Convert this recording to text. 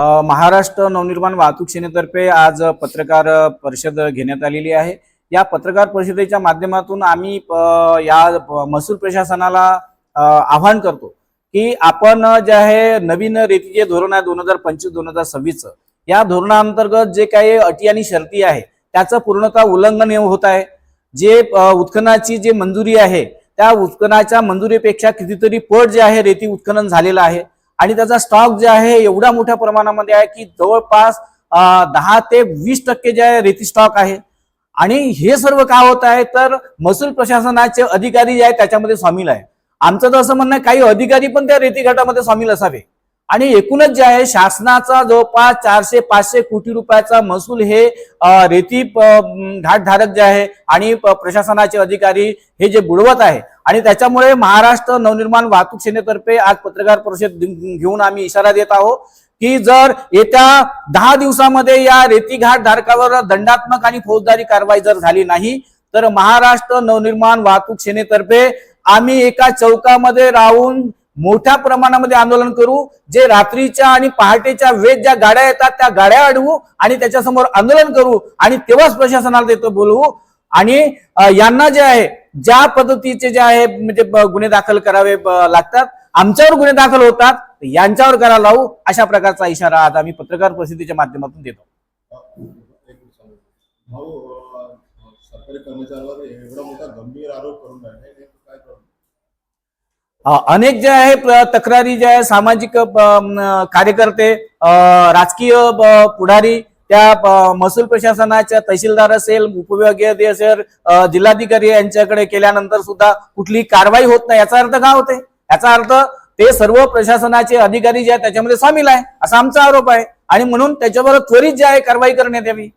महाराष्ट्र नवनिर्माण वाहतूक सेनेतर्फे आज पत्रकार परिषद घेण्यात आलेली आहे. या पत्रकार परिषदेच्या माध्यमातून आम्ही या महसूल प्रशासनाला आवाहन करतो की आपण जे आहे नवीन रेतीचे धोरण आहे दोन हजार पंचवीस दोन हजार सव्वीसचं या धोरणाअंतर्गत जे काही अटी आणि शर्ती आहे त्याचं पूर्णतः उल्लंघन होत आहे. जे उत्खनाची उत्खननाची जी मंजुरी आहे त्या उत्खनाच्या मंजुरीपेक्षा कितीतरी पट जे आहे रेती उत्खनन झालेलं आहे. आणि त्याचा स्टॉक जे आहे एवढा मोठ्या प्रमाणामध्ये आहे की जवळपास दहा ते वीस टक्के जे आहे रेती स्टॉक आहे. आणि हे सर्व का होत आहे? तर महसूल प्रशासनाचे अधिकारी जे आहेत त्याच्यामध्ये सामील आहे. आमचं तर असं म्हणणं काही अधिकारी पण त्या रेती गटामध्ये सामील असावे. आणि एकूणच जे आहे शासनाचा जवळपास चारशे पाचशे कोटी रुपयाचा महसूल हे रेती घाटधारक जे आहे आणि प्रशासनाचे अधिकारी हे जे बुडवत आहे. आणि त्याच्यामुळे महाराष्ट्र नवनिर्माण वाहतूक सेनेतर्फे आज पत्रकार परिषद घेऊन आम्ही इशारा देत आहोत की जर येत्या दहा दिवसामध्ये या रेती घाट धारकावर दंडात्मक आणि फौजदारी कारवाई जर झाली नाही तर महाराष्ट्र नवनिर्माण वाहतूक सेनेतर्फे आम्ही एका चौकामध्ये राहून मोठ्या प्रमाणामध्ये आंदोलन करू जे रात्रीच्या आणि पहाटेच्या वेळ ज्या गाड्या येतात त्या गाड्या अडवू आणि त्याच्यासमोर आंदोलन करू आणि तेव्हाच प्रशासनाला तिथं बोलवू. आणि यांना जे आहे ज्या पद्धतीचे जे आहे म्हणजे गुन्हे दाखल करावे लागतात आमच्यावर गुन्हे दाखल होतात यांच्यावर करायला लावू अशा प्रकारचा इशारा आज आम्ही पत्रकार परिस्थितीच्या माध्यमातून देतो. सरकारी कर्मचाऱ्यावर एवढा मोठा गंभीर आरोप करून राहिले हे काय करू अ, अनेक जे आहे तक्रारी जे आहे सामाजिक कार्यकर्ते राजकीय पुढारी त्या महसूल प्रशासनाच्या तहसीलदार असेल उपविभागीय असेल जिल्हाधिकारी यांच्याकडे केल्यानंतर सुद्धा कुठली कारवाई होत नाही याचा अर्थ काय होते? याचा अर्थ ते सर्व प्रशासनाचे अधिकारी जे आहेत त्याच्यामध्ये सामील आहे असा आमचा आरोप आहे. आणि म्हणून त्याच्यावर त्वरित जे आहे कारवाई करण्यात यावी.